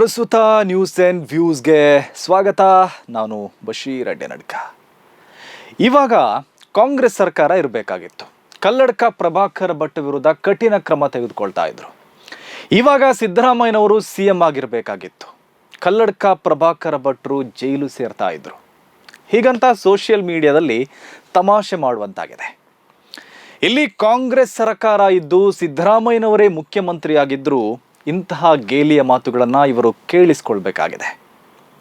ಪ್ರಸ್ತುತ news and ವ್ಯೂಸ್ಗೆ ಸ್ವಾಗತ. ನಾನು ಬಶೀರ್ ಅಡ್ಡೆ ನಡ್ಕ ಇವಾಗ ಕಾಂಗ್ರೆಸ್ ಸರ್ಕಾರ ಇರಬೇಕಾಗಿತ್ತು. ಕಲ್ಲಡ್ಕ ಪ್ರಭಾಕರ್ ಭಟ್ ವಿರುದ್ಧ ಕಠಿಣ ಕ್ರಮ ತೆಗೆದುಕೊಳ್ತಾ ಇದ್ರು. ಇವಾಗ ಸಿದ್ದರಾಮಯ್ಯನವರು ಸಿ ಎಂ ಆಗಿರಬೇಕಾಗಿತ್ತು. ಕಲ್ಲಡ್ಕ ಪ್ರಭಾಕರ ಭಟ್ರು ಜೈಲು ಸೇರ್ತಾ ಇದ್ರು. ಹೀಗಂತ ಸೋಷಿಯಲ್ ಮೀಡಿಯಾದಲ್ಲಿ ತಮಾಷೆ ಮಾಡುವಂತಾಗಿದೆ. ಇಲ್ಲಿ ಕಾಂಗ್ರೆಸ್ ಸರ್ಕಾರ ಇದ್ದು ಸಿದ್ದರಾಮಯ್ಯನವರೇ ಮುಖ್ಯಮಂತ್ರಿಯಾಗಿದ್ದರೂ ಇಂತಹ ಗೇಲಿಯ ಮಾತುಗಳನ್ನು ಇವರು ಕೇಳಿಸ್ಕೊಳ್ಬೇಕಾಗಿದೆ.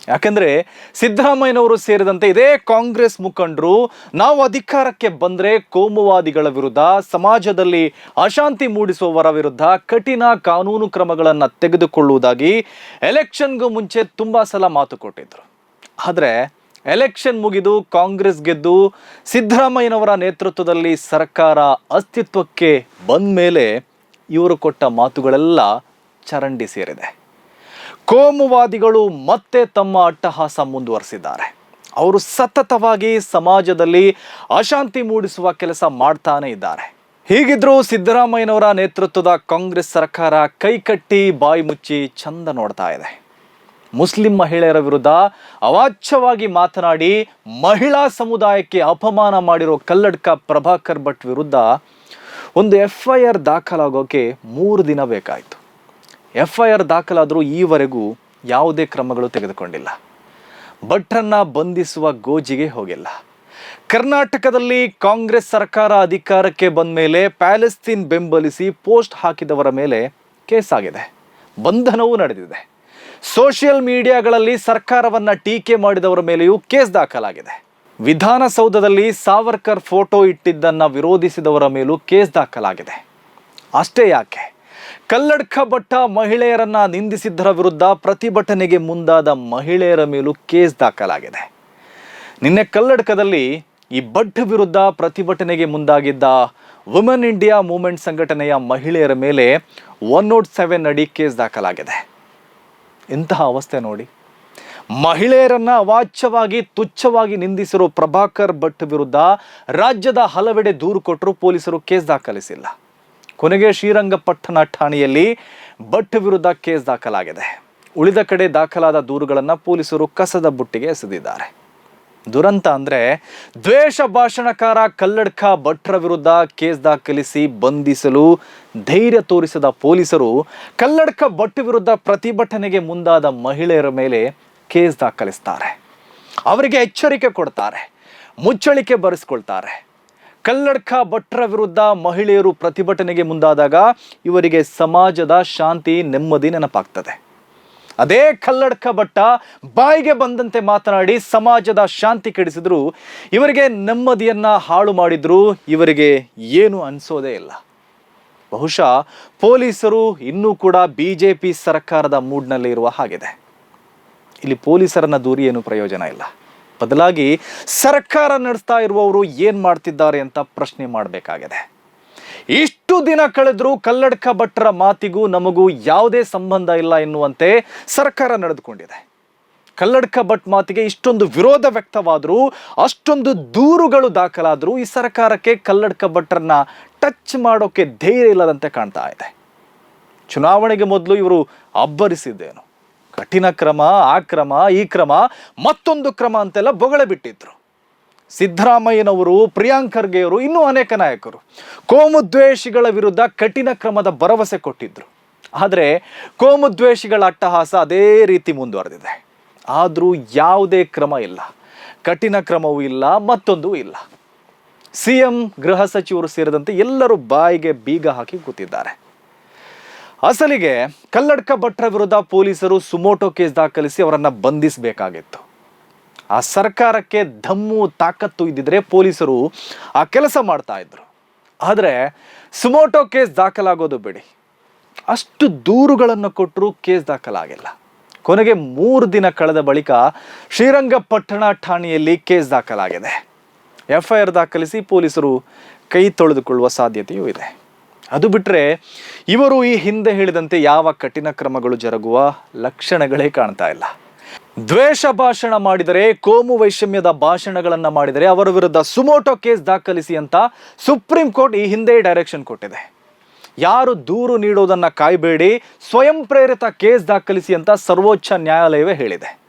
ಯಾಕಂದ್ರೆ ಸಿದ್ದರಾಮಯ್ಯನವರು ಸೇರಿದಂತೆ ಇದೇ ಕಾಂಗ್ರೆಸ್ ಮುಖಂಡರು ನಾವು ಅಧಿಕಾರಕ್ಕೆ ಬಂದ್ರೆ ಕೋಮುವಾದಿಗಳ ವಿರುದ್ಧ, ಸಮಾಜದಲ್ಲಿ ಅಶಾಂತಿ ಮೂಡಿಸುವವರ ವಿರುದ್ಧ ಕಠಿಣ ಕಾನೂನು ಕ್ರಮಗಳನ್ನು ತೆಗೆದುಕೊಳ್ಳುವುದಾಗಿ ಎಲೆಕ್ಷನ್ಗೂ ಮುಂಚೆ ತುಂಬಾ ಸಲ ಮಾತು ಕೊಟ್ಟಿದ್ದರು ಆದರೆ ಎಲೆಕ್ಷನ್ ಮುಗಿದು ಕಾಂಗ್ರೆಸ್ ಗೆದ್ದು ಸಿದ್ದರಾಮಯ್ಯನವರ ನೇತೃತ್ವದಲ್ಲಿ ಸರ್ಕಾರ ಅಸ್ತಿತ್ವಕ್ಕೆ ಬಂದ ಮೇಲೆ ಇವರು ಕೊಟ್ಟ ಮಾತುಗಳೆಲ್ಲ ಚರಂಡಿ ಸೇರಿದೆ. ಕೋಮುವಾದಿಗಳು ಮತ್ತೆ ತಮ್ಮ ಅಟ್ಟಹಾಸ ಮುಂದುವರೆಸಿದ್ದಾರೆ. ಅವರು ಸತತವಾಗಿ ಸಮಾಜದಲ್ಲಿ ಅಶಾಂತಿ ಮೂಡಿಸುವ ಕೆಲಸ ಮಾಡ್ತಾನೆ ಇದ್ದಾರೆ. ಹೀಗಿದ್ರೂ ಸಿದ್ದರಾಮಯ್ಯನವರ ನೇತೃತ್ವದ ಕಾಂಗ್ರೆಸ್ ಸರ್ಕಾರ ಕೈಕಟ್ಟಿ ಬಾಯಿ ಮುಚ್ಚಿ ಚಂದ ನೋಡ್ತಾ ಇದೆ. ಮುಸ್ಲಿಂ ಮಹಿಳೆಯರ ವಿರುದ್ಧ ಅವಾಚ್ಯವಾಗಿ ಮಾತನಾಡಿ ಮಹಿಳಾ ಸಮುದಾಯಕ್ಕೆ ಅಪಮಾನ ಮಾಡಿರೋ ಕಲ್ಲಡ್ಕ ಪ್ರಭಾಕರ್ ಭಟ್ ವಿರುದ್ಧ ಒಂದು ಎಫ್ ಐ ಆರ್ ದಾಖಲಾಗೋಕೆ ಮೂರು ದಿನ ಬೇಕಾಯಿತು. ಎಫ್ ಐ ಆರ್ ದಾಖಲಾದರೂ ಈವರೆಗೂ ಯಾವುದೇ ಕ್ರಮಗಳು ತೆಗೆದುಕೊಂಡಿಲ್ಲ. ಭಟ್ರನ್ನ ಬಂಧಿಸುವ ಗೋಜಿಗೆ ಹೋಗಿಲ್ಲ. ಕರ್ನಾಟಕದಲ್ಲಿ ಕಾಂಗ್ರೆಸ್ ಸರ್ಕಾರ ಅಧಿಕಾರಕ್ಕೆ ಬಂದ ಮೇಲೆ ಪ್ಯಾಲೆಸ್ತೀನ್ ಬೆಂಬಲಿಸಿ ಪೋಸ್ಟ್ ಹಾಕಿದವರ ಮೇಲೆ ಕೇಸ್ ಆಗಿದೆ ಬಂಧನವೂ ನಡೆದಿದೆ. ಸೋಷಿಯಲ್ ಮೀಡಿಯಾಗಳಲ್ಲಿ ಸರ್ಕಾರವನ್ನು ಟೀಕೆ ಮಾಡಿದವರ ಮೇಲೆಯೂ ಕೇಸ್ ದಾಖಲಾಗಿದೆ. ವಿಧಾನಸೌಧದಲ್ಲಿ ಸಾವರ್ಕರ್ ಫೋಟೋ ಇಟ್ಟಿದ್ದನ್ನು ವಿರೋಧಿಸಿದವರ ಮೇಲೂ ಕೇಸ್ ದಾಖಲಾಗಿದೆ. ಅಷ್ಟೇ ಯಾಕೆ? ಕಲ್ಲಡ್ಕ ಭಟ್ಟ ಮಹಿಳೆಯರನ್ನ ನಿಂದಿಸಿದ್ದರ ವಿರುದ್ಧ ಪ್ರತಿಭಟನೆಗೆ ಮುಂದಾದ ಮಹಿಳೆಯರ ಮೇಲೂ ಕೇಸ್ ದಾಖಲಾಗಿದೆ. ನಿನ್ನೆ ಕಲ್ಲಡ್ಕದಲ್ಲಿ ಈ ಭಟ್ ವಿರುದ್ಧ ಪ್ರತಿಭಟನೆಗೆ ಮುಂದಾಗಿದ್ದ ವುಮೆನ್ ಇಂಡಿಯಾ ಮೂವ್ಮೆಂಟ್ ಸಂಘಟನೆಯ ಮಹಿಳೆಯರ ಮೇಲೆ ಒನ್ ನೋಟ್ ಸೆವೆನ್ ಅಡಿ ಕೇಸ್ ದಾಖಲಾಗಿದೆ. ಇಂತಹ ಅವಸ್ಥೆ ನೋಡಿ. ಮಹಿಳೆಯರನ್ನ ಅವಾಚ್ಯವಾಗಿ, ತುಚ್ಛವಾಗಿ ನಿಂದಿಸಿರೋ ಪ್ರಭಾಕರ್ ಭಟ್ ವಿರುದ್ಧ ರಾಜ್ಯದ ಹಲವೆಡೆ ದೂರು ಕೊಟ್ಟರು ಪೊಲೀಸರು ಕೇಸ್ ದಾಖಲಿಸಿಲ್ಲ. ಕೊನೆಗೆ ಶ್ರೀರಂಗಪಟ್ಟಣ ಠಾಣೆಯಲ್ಲಿ ಭಟ್ ವಿರುದ್ಧ ಕೇಸ್ ದಾಖಲಾಗಿದೆ. ಉಳಿದ ಕಡೆ ದಾಖಲಾದ ದೂರುಗಳನ್ನು ಪೊಲೀಸರು ಕಸದ ಬುಟ್ಟಿಗೆ ಎಸೆದಿದ್ದಾರೆ. ದುರಂತ ಅಂದ್ರೆ ದ್ವೇಷ ಭಾಷಣಕಾರ ಕಲ್ಲಡ್ಕ ಭಟ್ರ ವಿರುದ್ಧ ಕೇಸ್ ದಾಖಲಿಸಿ ಬಂಧಿಸಲು ಧೈರ್ಯ ತೋರಿಸಿದ ಪೊಲೀಸರು ಕಲ್ಲಡ್ಕ ಭಟ್ ವಿರುದ್ಧ ಪ್ರತಿಭಟನೆಗೆ ಮುಂದಾದ ಮಹಿಳೆಯರ ಮೇಲೆ ಕೇಸ್ ದಾಖಲಿಸ್ತಾರೆ. ಅವರಿಗೆ ಎಚ್ಚರಿಕೆ ಕೊಡ್ತಾರೆ, ಮುಚ್ಚಳಿಕೆ ಬರೆಸ್ಕೊಳ್ತಾರೆ. ಕಲ್ಲಡ್ಕ ಭಟ್ರ ವಿರುದ್ಧ ಮಹಿಳೆಯರು ಪ್ರತಿಭಟನೆಗೆ ಮುಂದಾದಾಗ ಇವರಿಗೆ ಸಮಾಜದ ಶಾಂತಿ ನೆಮ್ಮದಿ ನೆನಪಾಗ್ತದೆ. ಅದೇ ಕಲ್ಲಡ್ಕ ಭಟ್ಟ ಬಾಯಿಗೆ ಬಂದಂತೆ ಮಾತನಾಡಿ ಸಮಾಜದ ಶಾಂತಿ ಕೆಡಿಸಿದ್ರು, ಇವರಿಗೆ ನೆಮ್ಮದಿಯನ್ನ ಹಾಳು ಮಾಡಿದ್ರು, ಇವರಿಗೆ ಏನು ಅನಿಸೋದೇ ಇಲ್ಲ. ಬಹುಶಃ ಪೊಲೀಸರು ಇನ್ನೂ ಕೂಡ ಬಿ ಜೆ ಪಿ ಸರ್ಕಾರದ ಮೂಡ್ನಲ್ಲಿ ಇರುವ ಹಾಗಿದೆ. ಇಲ್ಲಿ ಪೊಲೀಸರನ್ನ ದೂರಿ ಏನು ಪ್ರಯೋಜನ ಇಲ್ಲ. ಬದಲಾಗಿ ಸರ್ಕಾರ ನಡೆಸ್ತಾ ಇರುವವರು ಏನು ಮಾಡ್ತಿದ್ದಾರೆ ಅಂತ ಪ್ರಶ್ನೆ ಮಾಡಬೇಕಾಗಿದೆ. ಇಷ್ಟು ದಿನ ಕಳೆದರೂ ಕಲ್ಲಡ್ಕ ಭಟ್ರ ಮಾತಿಗೂ ನಮಗೂ ಯಾವುದೇ ಸಂಬಂಧ ಇಲ್ಲ ಎನ್ನುವಂತೆ ಸರ್ಕಾರ ನಡೆದುಕೊಂಡಿದೆ. ಕಲ್ಲಡ್ಕ ಭಟ್ ಮಾತಿಗೆ ಇಷ್ಟೊಂದು ವಿರೋಧ ವ್ಯಕ್ತವಾದರೂ, ಅಷ್ಟೊಂದು ದೂರುಗಳು ದಾಖಲಾದರೂ ಈ ಸರ್ಕಾರಕ್ಕೆ ಕಲ್ಲಡ್ಕ ಭಟ್ರನ್ನ ಟಚ್ ಮಾಡೋಕ್ಕೆ ಧೈರ್ಯ ಇಲ್ಲದಂತೆ ಕಾಣ್ತಾ ಇದೆ. ಚುನಾವಣೆಗೆ ಮೊದಲು ಇವರು ಅಬ್ಬರಿಸಿದ್ದೇನು? ಕಠಿಣ ಕ್ರಮ, ಆ ಕ್ರಮ, ಈ ಕ್ರಮ, ಮತ್ತೊಂದು ಕ್ರಮ ಅಂತೆಲ್ಲ ಬೊಗಳೆ ಬಿಟ್ಟಿದ್ರು. ಸಿದ್ದರಾಮಯ್ಯನವರು, ಪ್ರಿಯಾಂಕ್ ಖರ್ಗೆಯವರು, ಇನ್ನೂ ಅನೇಕ ನಾಯಕರು. ಕೋಮುದ್ವೇಷಿಗಳ ವಿರುದ್ಧ ಕಠಿಣ ಕ್ರಮದ ಭರವಸೆ ಕೊಟ್ಟಿದ್ರು. ಆದರೆ ಕೋಮುದ್ವೇಷಿಗಳ ಅಟ್ಟಹಾಸ ಅದೇ ರೀತಿ ಮುಂದುವರೆದಿದೆ. ಆದರೂ ಯಾವುದೇ ಕ್ರಮ ಇಲ್ಲ. ಕಠಿಣ ಕ್ರಮವೂ ಇಲ್ಲ, ಮತ್ತೊಂದು ಇಲ್ಲ. ಸಿ ಎಂ ಗೃಹ ಸಚಿವರು ಸೇರಿದಂತೆ ಎಲ್ಲರೂ ಬಾಯಿಗೆ ಬೀಗ ಹಾಕಿ ಕೂತಿದ್ದಾರೆ. ಅಸಲಿಗೆ ಕಲ್ಲಡ್ಕ ಭಟ್ರ ವಿರುದ್ಧ ಪೊಲೀಸರು ಸುಮೋಟೋ ಕೇಸ್ ದಾಖಲಿಸಿ ಅವರನ್ನು ಬಂಧಿಸಬೇಕಾಗಿತ್ತು. ಆ ಸರ್ಕಾರಕ್ಕೆ ದಮ್ಮು ತಾಕತ್ತು ಇದ್ದಿದ್ರೆ ಪೊಲೀಸರು ಆ ಕೆಲಸ ಮಾಡ್ತಾ ಇದ್ರು. ಆದರೆ ಸುಮೋಟೋ ಕೇಸ್ ದಾಖಲಾಗೋದು ಬಿಡಿ. ಅಷ್ಟು ದೂರುಗಳನ್ನು ಕೊಟ್ಟರು ಕೇಸ್ ದಾಖಲಾಗಿಲ್ಲ. ಕೊನೆಗೆ ಮೂರು ದಿನ ಕಳೆದ ಬಳಿಕ ಶ್ರೀರಂಗಪಟ್ಟಣ ಠಾಣೆಯಲ್ಲಿ ಕೇಸ್ ದಾಖಲಾಗಿದೆ. ಎಫ್ ಐ ಆರ್ ದಾಖಲಿಸಿ ಪೊಲೀಸರು ಕೈ ತೊಳೆದುಕೊಳ್ಳುವ ಸಾಧ್ಯತೆಯೂ ಇದೆ. ಅದು ಬಿಟ್ಟರೆ ಇವರು ಈ ಹಿಂದೆ ಹೇಳಿದಂತೆ ಯಾವ ಕಠಿಣ ಕ್ರಮಗಳು ಜರುಗುವ ಲಕ್ಷಣಗಳೇ ಕಾಣ್ತಾ ಇಲ್ಲ. ದ್ವೇಷ ಭಾಷಣ ಮಾಡಿದರೆ, ಕೋಮು ವೈಷಮ್ಯದ ಭಾಷಣಗಳನ್ನು ಮಾಡಿದರೆ ಅವರ ವಿರುದ್ಧ ಸುಮೋಟೋ ಕೇಸ್ ದಾಖಲಿಸಿ ಅಂತ ಸುಪ್ರೀಂ ಕೋರ್ಟ್ ಈ ಹಿಂದೆ ಡೈರೆಕ್ಷನ್ ಕೊಟ್ಟಿದೆ. ಯಾರು ದೂರು ನೀಡೋದನ್ನು ಕಾಯಬೇಡಿ, ಸ್ವಯಂ ಪ್ರೇರಿತ ಕೇಸ್ ದಾಖಲಿಸಿ ಅಂತ ಸರ್ವೋಚ್ಚ ನ್ಯಾಯಾಲಯವೇ ಹೇಳಿದೆ.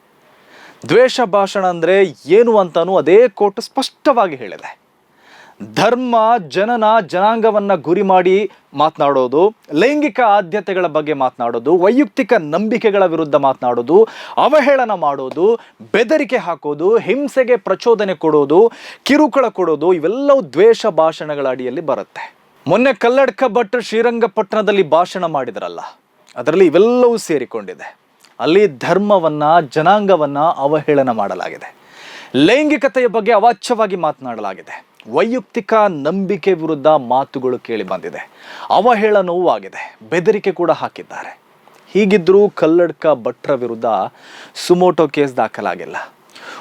ದ್ವೇಷ ಭಾಷಣ ಅಂದರೆ ಏನು ಅಂತಲೂ ಅದೇ ಕೋರ್ಟ್ ಸ್ಪಷ್ಟವಾಗಿ ಹೇಳಿದೆ. ಧರ್ಮ, ಜನನ, ಜನಾಂಗವನ್ನು ಗುರಿ ಮಾಡಿ ಮಾತನಾಡೋದು, ಲೈಂಗಿಕ ಆದ್ಯತೆಗಳ ಬಗ್ಗೆ ಮಾತನಾಡೋದು, ವೈಯಕ್ತಿಕ ನಂಬಿಕೆಗಳ ವಿರುದ್ಧ ಮಾತನಾಡೋದು, ಅವಹೇಳನ ಮಾಡೋದು, ಬೆದರಿಕೆ ಹಾಕೋದು, ಹಿಂಸೆಗೆ ಪ್ರಚೋದನೆ ಕೊಡೋದು, ಕಿರುಕುಳ ಕೊಡೋದು, ಇವೆಲ್ಲವೂ ದ್ವೇಷ ಭಾಷಣಗಳ ಅಡಿಯಲ್ಲಿ ಬರುತ್ತೆ. ಮೊನ್ನೆ ಕಲ್ಲಡ್ಕ ಭಟ್ ಶ್ರೀರಂಗಪಟ್ಟಣದಲ್ಲಿ ಭಾಷಣ ಮಾಡಿದ್ರಲ್ಲ, ಅದರಲ್ಲಿ ಇವೆಲ್ಲವೂ ಸೇರಿಕೊಂಡಿದೆ. ಅಲ್ಲಿ ಧರ್ಮವನ್ನ, ಜನಾಂಗವನ್ನ ಅವಹೇಳನ ಮಾಡಲಾಗಿದೆ. ಲೈಂಗಿಕತೆಯ ಬಗ್ಗೆ ಅವಾಚ್ಯವಾಗಿ ಮಾತನಾಡಲಾಗಿದೆ. ವೈಯಕ್ತಿಕ ನಂಬಿಕೆ ವಿರುದ್ಧ ಮಾತುಗಳು ಕೇಳಿ ಬಂದಿದೆ. ಅವಹೇಳ ನೋವಾಗಿದೆ. ಬೆದರಿಕೆ ಕೂಡ ಹಾಕಿದ್ದಾರೆ. ಹೀಗಿದ್ರೂ ಕಲ್ಲಡ್ಕ ಭಟ್ರ ವಿರುದ್ಧ ಸುಮೋಟೋ ಕೇಸ್ ದಾಖಲಾಗಿಲ್ಲ.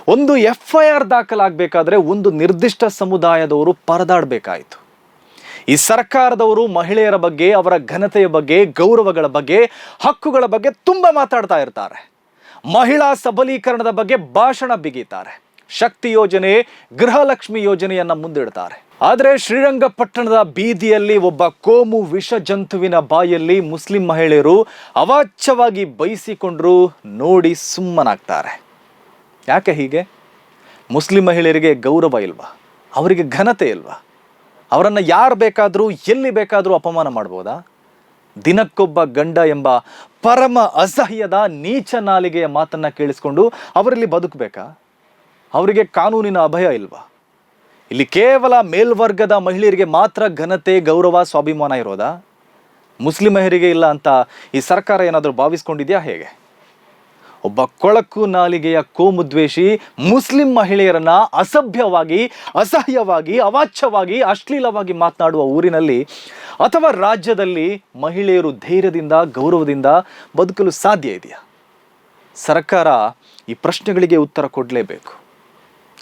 ಒಂದು ಎಫ್ ಐ ಆರ್ ದಾಖಲಾಗಬೇಕಾದ್ರೆ ಒಂದು ನಿರ್ದಿಷ್ಟ ಸಮುದಾಯದವರು ಪರದಾಡಬೇಕಾಯಿತು. ಈ ಸರ್ಕಾರದವರು ಮಹಿಳೆಯರ ಬಗ್ಗೆ, ಅವರ ಘನತೆಯ ಬಗ್ಗೆ, ಗೌರವಗಳ ಬಗ್ಗೆ, ಹಕ್ಕುಗಳ ಬಗ್ಗೆ ತುಂಬ ಮಾತಾಡ್ತಾ ಇರ್ತಾರೆ. ಮಹಿಳಾ ಸಬಲೀಕರಣದ ಬಗ್ಗೆ ಭಾಷಣ ಬಿಗಿತಾರೆ. ಶಕ್ತಿ ಯೋಜನೆ, ಗೃಹಲಕ್ಷ್ಮಿ ಯೋಜನೆಯನ್ನು ಮುಂದಿಡ್ತಾರೆ. ಆದರೆ ಶ್ರೀರಂಗಪಟ್ಟಣದ ಬೀದಿಯಲ್ಲಿ ಒಬ್ಬ ಕೋಮು ವಿಷ ಜಂತುವಿನ ಬಾಯಲ್ಲಿ ಮುಸ್ಲಿಂ ಮಹಿಳೆಯರು ಅವಾಚ್ಯವಾಗಿ ಬಯಸಿಕೊಂಡ್ರು ನೋಡಿ ಸುಮ್ಮನಾಗ್ತಾರೆ. ಯಾಕೆ ಹೀಗೆ? ಮುಸ್ಲಿಂ ಮಹಿಳೆಯರಿಗೆ ಗೌರವ ಇಲ್ವಾ? ಅವರಿಗೆ ಘನತೆ ಇಲ್ವಾ? ಅವರನ್ನು ಯಾರು ಬೇಕಾದರೂ, ಎಲ್ಲಿ ಬೇಕಾದರೂ ಅಪಮಾನ ಮಾಡ್ಬೋದಾ? ದಿನಕ್ಕೊಬ್ಬ ಗಂಡ ಎಂಬ ಪರಮ ಅಸಹ್ಯದ ನೀಚ ನಾಲಿಗೆಯ ಮಾತನ್ನು ಕೇಳಿಸ್ಕೊಂಡು ಅವರಲ್ಲಿ ಬದುಕಬೇಕಾ? ಅವರಿಗೆ ಕಾನೂನಿನ ಅಭಯ ಇಲ್ವಾ? ಇಲ್ಲಿ ಕೇವಲ ಮೇಲ್ವರ್ಗದ ಮಹಿಳೆಯರಿಗೆ ಮಾತ್ರ ಘನತೆ, ಗೌರವ, ಸ್ವಾಭಿಮಾನ ಇರೋದಾ? ಮುಸ್ಲಿಂ ಮಹಿಳೆಯರಿಗೆ ಇಲ್ಲ ಅಂತ ಈ ಸರ್ಕಾರ ಏನಾದರೂ ಭಾವಿಸ್ಕೊಂಡಿದೆಯಾ ಹೇಗೆ? ಒಬ್ಬ ಕೊಳಕು ನಾಲಿಗೆಯ ಕೋಮುದ್ವೇಷಿ ಮುಸ್ಲಿಂ ಮಹಿಳೆಯರನ್ನ ಅಸಭ್ಯವಾಗಿ, ಅಸಹ್ಯವಾಗಿ, ಅವಾಚ್ಯವಾಗಿ, ಅಶ್ಲೀಲವಾಗಿ ಮಾತನಾಡುವ ಊರಿನಲ್ಲಿ ಅಥವಾ ರಾಜ್ಯದಲ್ಲಿ ಮಹಿಳೆಯರು ಧೈರ್ಯದಿಂದ, ಗೌರವದಿಂದ ಬದುಕಲು ಸಾಧ್ಯ ಇದೆಯಾ? ಸರ್ಕಾರ ಈ ಪ್ರಶ್ನೆಗಳಿಗೆ ಉತ್ತರ ಕೊಡಲೇಬೇಕು.